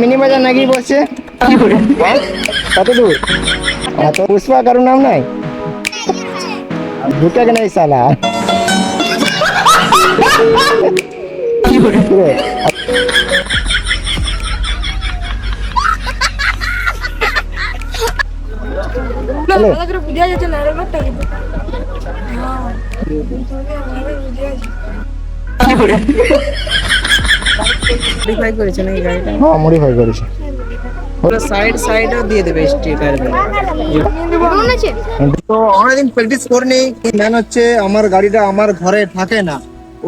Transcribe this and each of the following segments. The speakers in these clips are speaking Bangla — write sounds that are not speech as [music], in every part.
মিনি বাজার নাকি বসছে? কত দূর এত পুষ্পা কারও নাম নাই? ঢুকে নাই সালা কি না হ্যাঁ ভালো বুঝা যাচ্ছে মডিফাই করেছে নাকি গাড়িটা? মডিফাই করেছে। পুরো সাইড সাইডও দিয়ে দেবে স্টিকার তো অনেকদিন প্র্যাকটিস করিনি হচ্ছে আমার গাড়িটা আমার ঘরে থাকে না।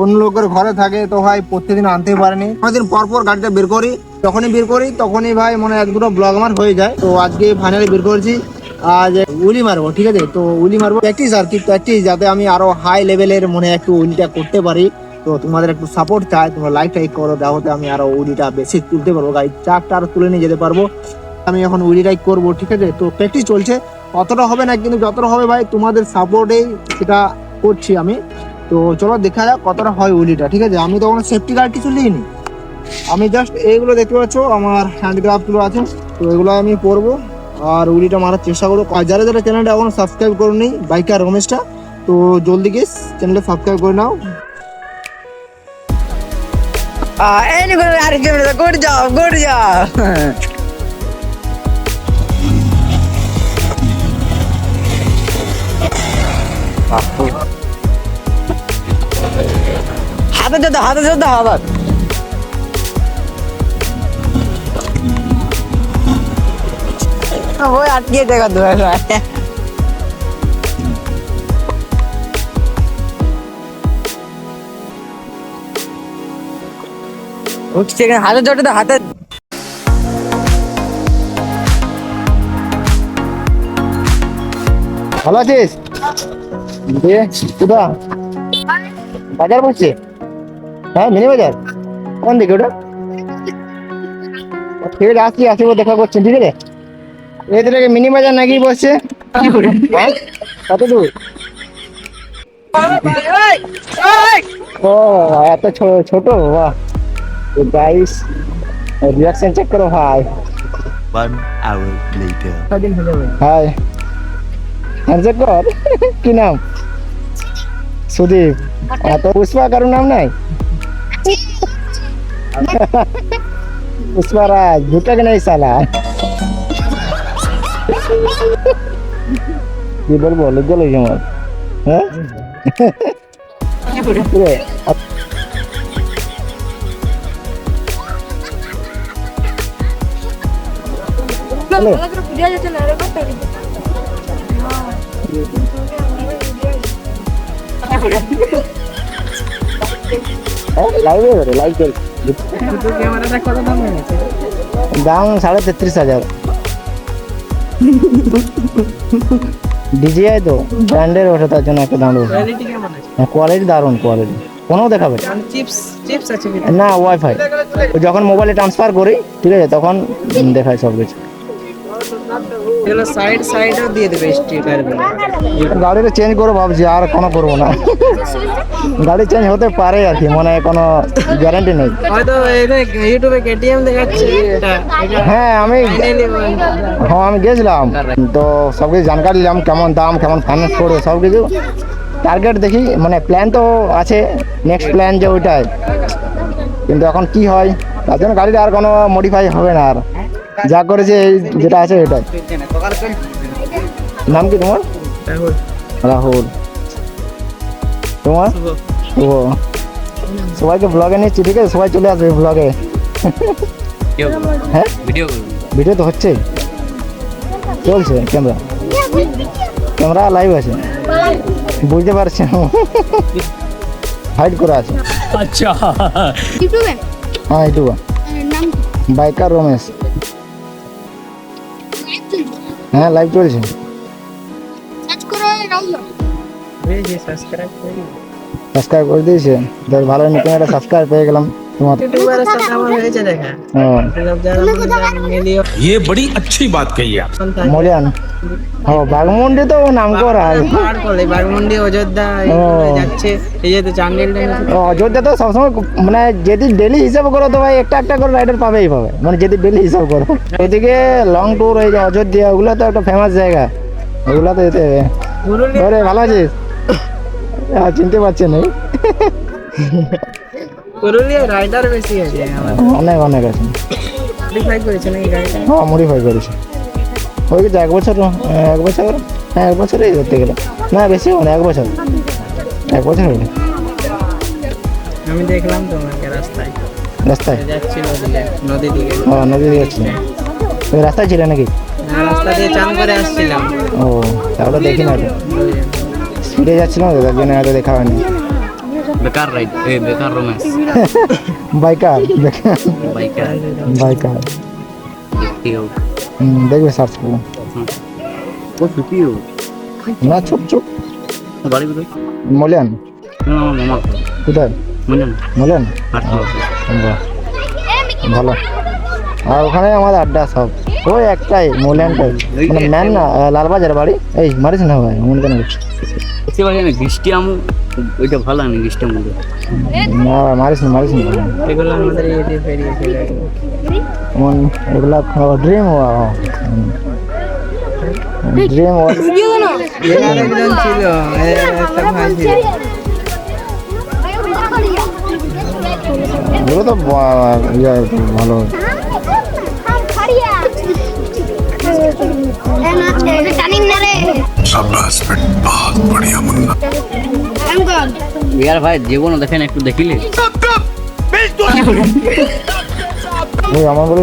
অন্য লোকের ঘরে থাকে তো ভাই প্রত্যেকদিন আনতে পারেনি। অনেকদিন পর পর গাড়িটা বের করি যখনই বের করি তখনই ভাই মানে এক দুটো ব্লগ আমার হয়ে যায়। তো আজকে ফাইনালি বের করেছি আজ উলি মারবো ঠিক আছে? তো উলি মারবো। প্র্যাকটিস আর কি প্র্যাকটিস যাতে আমি আরও হাই লেভেলের মনে একটু উলিটা করতে পারি। তো তোমাদের একটু সাপোর্ট চাই, তোমরা লাইক টাইক করো দেখাতে আমি আরও উলিটা বেশি তুলতে পারব। গাড়ির চাকটা আরও তুলে নিয়ে যেতে পারব। আমি এখন উইলিটাই করব, ঠিক আছে? তো প্র্যাকটিস চলছে। অতটা হবে না কিন্তু যতটা হবে ভাই, তোমাদের সাপোর্টেই সেটা করছি আমি। তো চলো দেখা যাক কতটা হয় উইলিটা ঠিক আছে? আমি তো কোনো সেফটি গার্ড কিছু নিইনি আমি জাস্ট এইগুলো দেখতে পাচ্ছ, আমার হ্যান্ডক্রাফটগুলো আছে। তো এগুলো আমি পরবো। আর উইলিটা মারার চেষ্টা করব। আর যারা যারা চ্যানেলটা এখনও সাবস্ক্রাইব করোনি বাইকার রমেশটা, তো জলদি গিয়ে চ্যানেলটা সাবস্ক্রাইব করে নাও। এনিগুলো আর কি গুড জব গুড জব হাতে যত হাতে যত আবার ওই আটকে দেখা দু উঠছে হাতে জটে তো হাতে ভালো আছিস? কোথা বাজার বসছে? হ্যাঁ মিনি বাজার? কোন দিকে ওটা? ঠিক আছে আসছি আসব দেখা করছেন ঠিক আছে? এদের থেকে মিনি বাজার নাকি বসছে? হ্যাঁ? কত দূর? ও এত ছো- ছোট বাহ। তো গাইস রিয়াকশন চেক করো ভাই one hour later. হাই হ্যান্ডসে কর কি নাম সুদীপ তো পুষ্পা কারও নাম নাই পুষ্পা রাজ ভুটা কেন সালা কি বলব লজ্জা লাগে আমার হ্যাঁ দাম হয়েছে? দাম সাড়ে তেত্রিশ হাজার। ডিজিআই তো ব্র্যান্ডের ওঠে তার জন্য একটা দাম কোয়ালিটি কেমন কোয়ালিটি দারুণ কোয়ালিটি ফোনও দেখাবে চিপস চিপস না ওয়াইফাই যখন মোবাইলে ট্রান্সফার করি ঠিক আছে তখন দেখায় সব কিছু এগুলো সাইড সাইডও দিয়ে দেবে গাড়িটা চেঞ্জ করব ভাবছি আর কোনো করব না। গাড়ি চেঞ্জ হতে পারে আর কি মানে কোনো গ্যারান্টি নেই। হয়তো ইউটিউবে কেটিএম দেখাচ্ছে হ্যাঁ আমি হ্যাঁ আমি গেছিলাম। তো সব কিছু জানকারি নিলাম কেমন দাম কেমন ফাইন্যান্স করবে সব কিছু টার্গেট দেখি মানে প্ল্যান তো আছে নেক্সট প্ল্যান যে ওইটাই। কিন্তু এখন কি হয় তার জন্য গাড়িটা আর কোনো মডিফাই হবে না আর। যা করেছে এই যেটা আছে এটাই নাম কি তোমার? রাহুল। রাহুল। তোমার? ও সবাইকে ব্লগে নিচ্ছি ঠিক আছে সবাই চলে আসবে ব্লগে হ্যাঁ? ভিডিও ভিডিও তো হচ্ছে। চলছে ক্যামেরা ক্যামেরা লাইভ আছে। বুঝতে পারছেন হাইড করে আছে। ইউটিউবে? হ্যাঁ ইউটিউব। বাইকার রমেশ। হ্যাঁ লাইভ চলছে। সাবস্ক্রাইব করে দিয়েছে। ভালো নতুন একটা সাবস্ক্রাইব পেয়ে গেলাম। তোমার ইউটিউবারের সাথে আমার হয়েছে দেখা ও, मतलब যারা মিলিয়ন ये बड़ी अच्छी बात कही आप থাকে মলিয়ান ও বাঘমুন্ডি তো নাম করা পাহাড় বলে বাগমুন্ডি অযোধ্যা এইগুলো যাচ্ছে এই যে তো চান্ডিল ড্যাম ও অযোধ্যা তো সবসময় মানে যদি ডেলি হিসাব করো তো ভাই একটা একটা করে রাইডার পাবেই পাবে মানে যদি ডেলি হিসাব করো ওইদিকে লং ট্যুর এই যে অযোধ্যা ওগুলো তো একটা ফেমাস জায়গা ওগুলো তো যেতে হবে পুরুলিয়া আরে ভালো আছিস আহ, চিনতে পারছেন এই রাইডার বেশি আছে অনেক অনেক আছে। মডিফাই করেছে নাকি গাড়িটা? হ্যাঁ মডিফাই করেছে। ওই গেছে এক বছর এক বছর হ্যাঁ এক বছরই ধরতে গেলে। না বেশি হবে না এক বছর। এক বছর হইলে আমি দেখলাম তোমাকে রাস্তায়। রাস্তায়? যাচ্ছিল ওদিকে নদী দিকে। ও নদী দিয়ে যাচ্ছিল। ওই রাস্তায় ছিল নাকি? হ্যাঁ, রাস্তা দিয়ে চান করে আসছিলাম। ও তাহলে দেখি না স্পিডে যাচ্ছিলাম তার জন্য দেখা হয়নি। বেকার রাইড এ বেকার রোম্যান্স বাইকার বাইকার বাইকার হোক হুম, দেখবে সার্চ করব ও ছুটি হোক না চুপ চুপ বাড়ি কোথায় মলিয়ান না, মামা কোথায় মলিয়ান বাহ, ভালো আর ওখানে আমাদের আড্ডা সব। ওই একটাই মলিয়ানটাই মানে ম্যান না লালবাজার বাড়ি। এই মারিস না ভাই এমন কেন বৃষ্টি আমু ওইটা ভালো না বৃষ্টি আমু না মারিস না মারিস না। এগুলো আমাদের পেরিয়ে চলে গেল এমন এগুলা ড্রিম ড্রিম ভিডিও না ছিল এ, একটা ভাই ছিল এগুলো তো ইয়ে, ভালো। ইয়ার ভাই জীবন দেখেন একটু দেখিলে আমার বলি।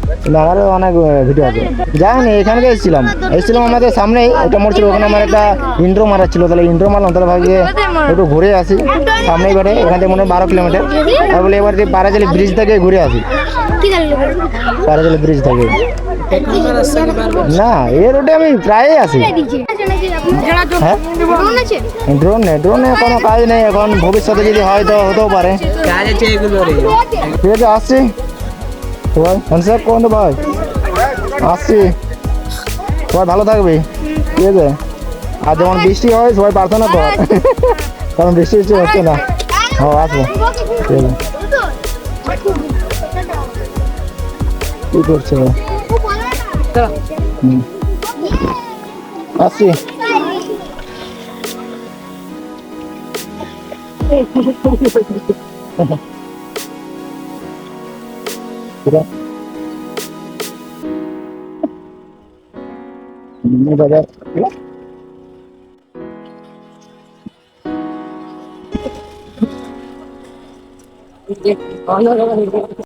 কিন্তু অনেক ভিডিও আছে। যাইনি এখানকে এসেছিলাম। এসেছিলাম আমাদের সামনেই ওটা মোড় ছিল ওখানে আমার একটা ইন্ট্রো মারা ছিল। তাহলে ইন্ট্রো মারলাম তাহলে ভাবিয়ে একটু ঘুরে আসি। সামনেই বাড়ে এখান থেকে মনে হয় বারো কিলোমিটার। তাই বলে এবার যে পারাজালি ব্রিজ থেকে ঘুরে আসি। পারাজালি ব্রিজ থেকে। না এ রোডে আমি প্রায়ই আসি। হ্যাঁ? ড্রোন নেই ড্রোনে কোনো কাজ নেই। এখন ভবিষ্যতে যদি হয় তো হতেও পারে। ঠিক আছে আসছি। সবাই হ্যান্ডশেক করুন তো ভাই। আসছি। সবাই ভালো থাকবে। ঠিক আছে? আর যেমন বৃষ্টি হয় সবাই প্রার্থনা কর। কারণ বৃষ্টি বৃষ্টি হচ্ছে না। হ্যাঁ আসব। ঠিক আছে। কি করছে? [laughs] ও? হুম। আসছি ঠিক আছে বাজার